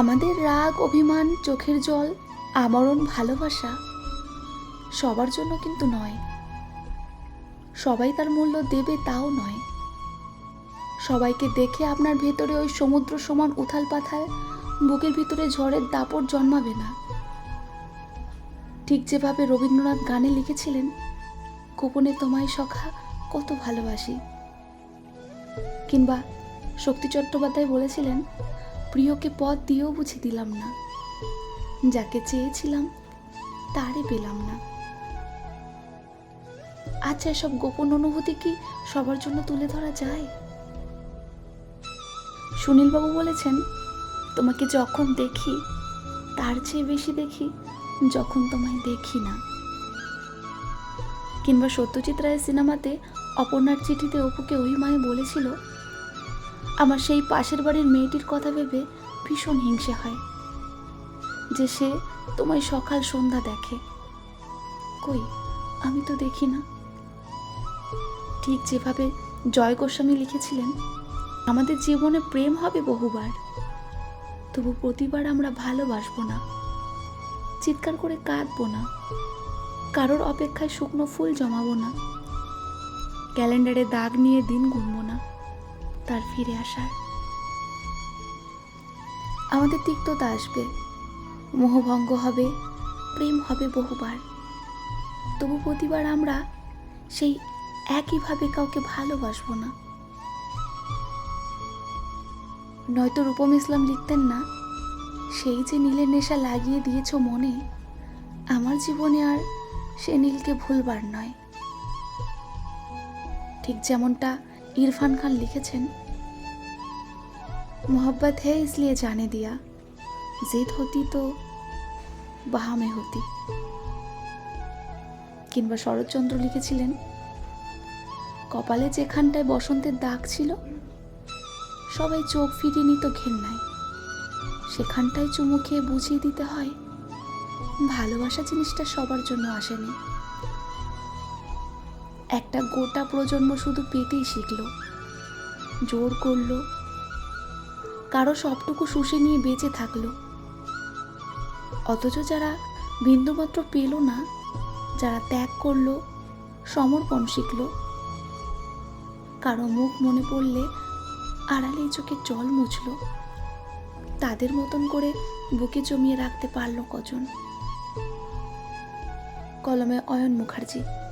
আমাদের রাগ, অভিমান, চোখের জল, আমরণ, ভালোবাসা সবার জন্য কিন্তু নয়। সবাই তার মূল্য দেবে তাও নয়। সবাইকে দেখে আপনার ভেতরে ওই সমুদ্র সমান উথাল পাথাল, বুকের ভিতরে ঝড়ের দাপট জন্মাবে না। ঠিক যেভাবে রবীন্দ্রনাথ গানে লিখেছিলেন, গোপনে তোমায় সখা, কত ভালোবাসি। কিংবা শক্তি চট্টোপাধ্যায় বলেছিলেন প্রিয়কে পথ দিয়েও বুঝি দিলাম না। যাকে চেয়েছিলাম তারই পেলাম না। আচ্ছা এসব গোপন অনুভূতি কি সবার জন্য তুলে ধরা যায়? সুনীলবাবু বলেছেন, তোমাকে যখন দেখি, তার চেয়ে বেশি দেখি যখন তোমায় দেখি না। কিংবা সত্যজিৎ রায়ের সিনেমাতে অপর্ণার চিঠিতে অপুকে ওই মায়ে বলেছিল আমার সেই পাশের বাড়ির মেয়েটির কথা ভেবে ভীষণ হিংসে হয় যে সে তোমায় সকাল সন্ধ্যা দেখে। কই, আমি তো দেখি না। ঠিক যেভাবে জয় গোস্বামী লিখেছিলেন, আমাদের জীবনে প্রেম হবে বহুবার। তবু প্রতিবার আমরা ভালোবাসবো না, চিৎকার করে কাঁদবো না, কারোর অপেক্ষায় শুকনো ফুল জমাবো না। ক্যালেন্ডারে দাগ নিয়ে দিন গুনবো তার ফিরে আসার আমাদের তিক্ততা আসবে। মোহভঙ্গ হবে, প্রেম হবে বহুবার। তবু প্রতিবার আমরা সেই একইভাবে কাউকে ভালোবাসবো না। নয়তো রূপম ইসলাম লিখতেন না, সেই যে নীলের নেশা লাগিয়ে দিয়েছ মনে, আমার জীবনে আর সে নীলকে ভুলবার নয়। ঠিক যেমনটা ইরফান খান লিখেছেন मोहब्बत है इसलिए जाने दिया जिद होती तो বাহা মে হতি কিংবা শরৎচন্দ্র লিখেছিলেন কপালে যেখানটায় বসন্তের দাগ ছিল সবাই চোখ ফিরিয়ে নিত ঘেন্নায় সেখানটায় চুমু খেয়ে বুঝিয়ে দিতে হয় ভালোবাসা জিনিসটা সবার জন্য আসেনি একটা গোটা প্রজন্ম শুধু পেতেই শিখল। জোর করল। কারও সবটুকু শুষে নিয়ে বেঁচে থাকল। অথচ যারা বিন্দুমাত্র পেল না, যারা ত্যাগ করল, সমর্পণ শিখল। কারও মুখ মনে পড়লে আড়ালে চোখে জল মুছল। তাদের মতন করে বুকে জমিয়ে রাখতে পারল কজন? কলমে অয়ন মুখার্জি।